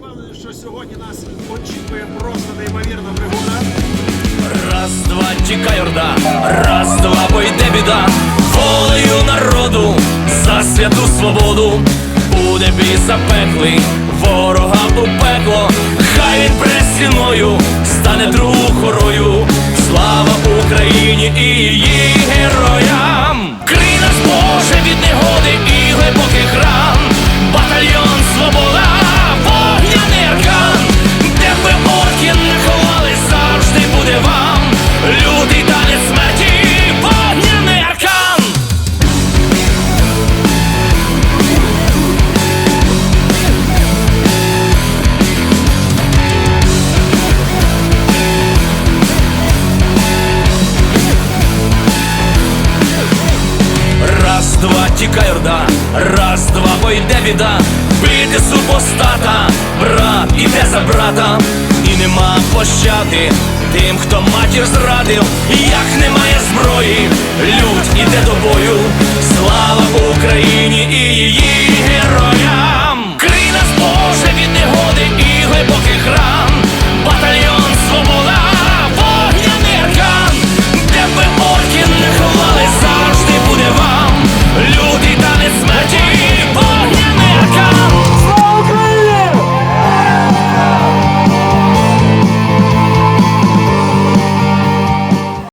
впевнений, що сьогодні нас очікує просто неймовірна пригода. Раз, два, тікай орда, раз, два, бо йде біда, волею народу за святу свободу. Буде бій запеклий, ворога у пекло, хай він пред стіною стане другу хорою. Слава Україні і її Раз, два, тікай орда, раз, два, бойде біда, бити супостата, брат іде за брата, і нема пощади тим, хто матір зрадив, як немає зброї, людь іде до бою, слава Україні!